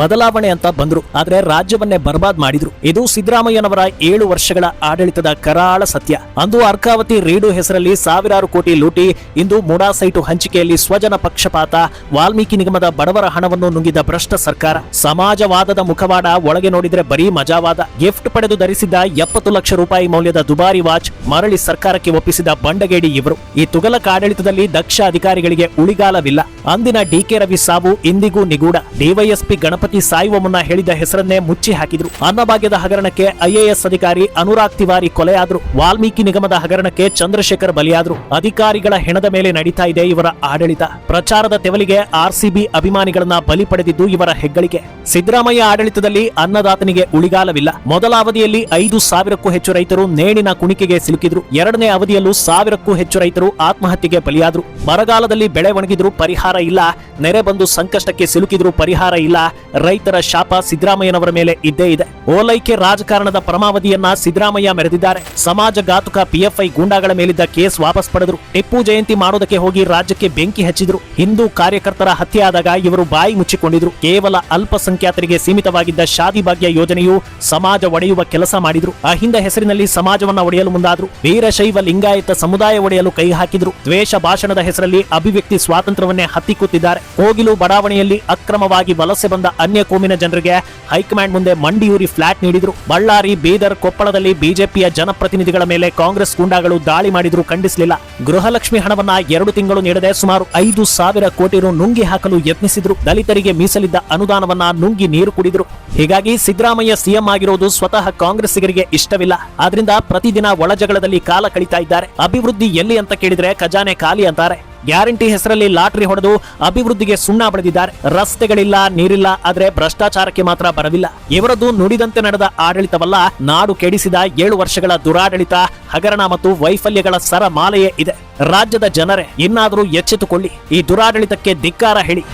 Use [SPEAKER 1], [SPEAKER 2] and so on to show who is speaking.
[SPEAKER 1] ಬದಲಾವಣೆ ಅಂತ ಬಂದ್ರು. ಆದ್ರೆ ರಾಜ್ಯವನ್ನೇ ಬರ್ಬಾದ್ ಮಾಡಿದ್ರು. ಇದು ಸಿದ್ದರಾಮಯ್ಯನವರ ಏಳು ವರ್ಷಗಳ ಆಡಳಿತದ ಕರಾಳ ಸತ್ಯ. ಅಂದು ಅರ್ಕಾವತಿ ರೇಡು ಹೆಸರಲ್ಲಿ ಸಾವಿರಾರು ಕೋಟಿ ಲೂಟಿ, ಇಂದು ಮೂಡಾ ಸೈಟು ಹಂಚಿಕೆಯಲ್ಲಿ ಸ್ವಜನ ಪಕ್ಷಪಾತ, ವಾಲ್ಮೀಕಿ ನಿಗಮದ ಬಡವರ ಹಣವನ್ನು ನುಂಗಿದ ಭ್ರಷ್ಟ ಸರ್ಕಾರ. ಸಮಾಜವಾದದ ಮುಖವಾಡ, ಒಳಗೆ ನೋಡಿದ್ರೆ ಬರೀ ಮಜಾವಾದ. ಗಿಫ್ಟ್ ಪಡೆದು ಧರಿಸಿದ್ದ ಎಪ್ಪತ್ತು ಲಕ್ಷ ರೂಪಾಯಿ ಮೌಲ್ಯದ ದುಬಾರಿ ವಾಚ್ ಮರಳಿ ಸರ್ಕಾರಕ್ಕೆ ಒಪ್ಪಿಸಿದ ಬಂಡಗೇಡಿ ಇವರು. ಈ ತುಗಲಕ ಆಡಳಿತದಲ್ಲಿ ದಕ್ಷ ಅಧಿಕಾರಿಗಳಿಗೆ ಉಳಿಗಾಲವಿಲ್ಲ. ಅಂದಿನ ಡಿಕೆ ರವಿ ಸಾವು ಇಂದಿಗೂ ನಿಗೂಢ. ಡಿವೈಎಸ್ಪಿ ಗಣಪತಿ ಸಾಯುವ ಮುನ್ನ ಹೇಳಿದ ಹೆಸರನ್ನೇ ಮುಚ್ಚಿ ಹಾಕಿದ್ರು. ಅನ್ನಭಾಗ್ಯದ ಹಗರಣಕ್ಕೆ ಐಎಎಸ್ ಅಧಿಕಾರಿ ಅನುರಾಗ್ ತಿವಾರಿ ಕೊಲೆಯಾದ್ರು. ವಾಲ್ಮೀಕಿ ನಿಗಮದ ಹಗರಣಕ್ಕೆ ಚಂದ್ರಶೇಖರ್ ಬಲಿಯಾದ್ರು. ಅಧಿಕಾರಿಗಳ ಹೆಣದ ಮೇಲೆ ನಡೀತಾ ಇದೆ ಇವರ ಆಡಳಿತ. ಪ್ರಚಾರದ ತೆವಲಿಗೆ ಆರ್ಸಿಬಿ ಅಭಿಮಾನಿಗಳನ್ನ ಬಲಿ ಪಡೆದಿದ್ದು ಇವರ ಹೆಗ್ಗಳಿಕೆ. ಸಿದ್ದರಾಮಯ್ಯ ಆಡಳಿತದಲ್ಲಿ ಅನ್ನದಾತನಿಗೆ ಉಳಿಗಾಲವಿಲ್ಲ. ಮೊದಲ ಅವಧಿಯಲ್ಲಿ ಐದು ಸಾವಿರಕ್ಕೂ ಹೆಚ್ಚು ರೈತರು ನೇಣಿನ ಕುಣಿಕೆಗೆ ಸಿಲುಕಿದ್ರು. ಎರಡನೇ ಅವಧಿಯಲ್ಲೂ ಸಾವಿರಕ್ಕೂ ಹೆಚ್ಚು ರೈತರು ಆತ್ಮಹತ್ಯೆಗೆ ಬಲಿಯಾದ್ರು. ಬರಗಾಲದಲ್ಲಿ ಬೆಳೆ ಒಣಗಿದ್ರು ಪರಿಹಾರ ಇಲ್ಲ. ನೆರೆ ಬಂದು ಸಂಕಷ್ಟಕ್ಕೆ ಸಿಲುಕಿದ್ರು ಪರಿಹಾರ ಇಲ್ಲ. ರೈತರ ಶಾಪ ಸಿದ್ದರಾಮಯ್ಯನವರ ಮೇಲೆ ಇದ್ದೇ ಇದೆ. ಓಲೈಕೆ ರಾಜಕಾರಣದ ಪರಮಾವಧಿಯನ್ನ ಸಿದ್ದರಾಮಯ್ಯ ಮೆರೆದಿದ್ದಾರೆ. ಸಮಾಜ ಘಾತುಕ ಪಿಎಫ್ಐ ಗೂಂಡಾಗಳ ಮೇಲಿದ್ದ ಕೇಸ್ ವಾಪಸ್ ಪಡೆದರು. ಟಿಪ್ಪು ಜಯಂತಿ ಮಾಡೋದಕ್ಕೆ ಹೋಗಿ ರಾಜ್ಯಕ್ಕೆ ಬೆಂಕಿ ಹಚ್ಚಿದ್ರು. ಹಿಂದೂ ಕಾರ್ಯಕರ್ತರ ಹತ್ಯೆಯಾದಾಗ ಇವರು ಬಾಯಿ ಮುಚ್ಚಿಕೊಂಡಿದ್ರು. ಕೇವಲ ಅಲ್ಪಸಂಖ್ಯಾತರಿಗೆ ಸೀಮಿತವಾಗಿದ್ದ ಶಾದಿ ಭಾಗ್ಯ ಯೋಜನೆಯು ಸಮಾಜ ಒಡೆಯುವ ಕೆಲಸ ಮಾಡಿದ್ರು. ಅಹಿಂದ ಹೆಸರಿನಲ್ಲಿ ಸಮಾಜವನ್ನ ಒಡೆಯಲು ಮುಂದಾದ್ರು. ವೀರಶೈವ ಲಿಂಗಾಯತ ಸಮುದಾಯ ಒಡೆಯಲು ಕೈ ಹಾಕಿದ್ರು. ದ್ವೇಷ ಭಾಷಣದ ಹೆಸರಲ್ಲಿ ಅಭಿವ್ಯಕ್ತಿ ಸ್ವಾತಂತ್ರ್ಯವನ್ನೇ ಹತ್ತಿಕ್ಕುತ್ತಿದ್ದಾರೆ ಕೋಗಿಲು ಬಡಾವಣೆಯಲ್ಲಿ ಅಕ್ರಮವಾಗಿ ವಲಸೆ ಬಂದ ಅನ್ಯ ಕೋಮಿನ ಜನರಿಗೆ ಹೈಕಮಾಂಡ್ ಮುಂದೆ ಮಂಡಿಯೂರಿ ಫ್ಲಾಟ್ ನೀಡಿದ್ರು. ಬಳ್ಳಾರಿ, ಬೀದರ್, ಕೊಪ್ಪಳದಲ್ಲಿ ಬಿಜೆಪಿಯ ಜನಪ್ರತಿನಿಧಿಗಳ ಮೇಲೆ ಕಾಂಗ್ರೆಸ್ ಗುಂಡಾಗಳು ದಾಳಿ ಮಾಡಿದ್ರು ಖಂಡಿಸಲಿಲ್ಲ. ಗೃಹಲಕ್ಷ್ಮಿ ಹಣವನ್ನ ಎರಡು ತಿಂಗಳು ನೀಡದೆ ಸುಮಾರು ಐದು ಸಾವಿರ ಕೋಟಿ ರು ನುಂಗಿ ಹಾಕಲು ಯತ್ನಿಸಿದ್ರು. ದಲಿತರಿಗೆ ಮೀಸಲಿದ್ದ ಅನುದಾನವನ್ನ ನುಂಗಿ ನೀರು ಕುಡಿದ್ರು. ಹೀಗಾಗಿ ಸಿದ್ದರಾಮಯ್ಯ ಸಿಎಂ ಆಗಿರೋದು ಸ್ವತಃ ಕಾಂಗ್ರೆಸ್ಸಿಗರಿಗೆ ಇಷ್ಟವಿಲ್ಲ. ಆದ್ರಿಂದ ಪ್ರತಿದಿನ ಒಳಜಗಳದಲ್ಲಿ ಕಾಲ ಕಳೀತಾ ಇದ್ದಾರೆ. ಅಭಿವೃದ್ಧಿ ಎಲ್ಲಿ ಅಂತ ಕೇಳಿದ್ರೆ ಖಜಾನೆ ಖಾಲಿ ಅಂತಾರೆ. ಗ್ಯಾರಂಟಿ ಹೆಸರಲ್ಲಿ ಲಾಟರಿ ಹೊಡೆದು ಅಭಿವೃದ್ಧಿಗೆ ಸುಣ್ಣ ಬಳಿದಿದ್ದಾರೆ ರಸ್ತೆಗಳಿಲ್ಲ, ನೀರಿಲ್ಲ, ಆದ್ರೆ ಭ್ರಷ್ಟಾಚಾರಕ್ಕೆ ಮಾತ್ರ ಬರವಿಲ್ಲ. ಇವರದ್ದು ನುಡಿದಂತೆ ನಡೆದ ಆಡಳಿತವಲ್ಲ, ನಾಡು ಕೆಡಿಸಿದ ಏಳು ವರ್ಷಗಳ ದುರಾಡಳಿತ, ಹಗರಣ ಮತ್ತು ವೈಫಲ್ಯಗಳ ಸರಮಾಲೆಯೇ ಇದೆ. ರಾಜ್ಯದ ಜನರೇ, ಇನ್ನಾದರೂ ಎಚ್ಚೆತ್ತುಕೊಳ್ಳಿ. ಈ ದುರಾಡಳಿತಕ್ಕೆ ಧಿಕ್ಕಾರ ಹೇಳಿ.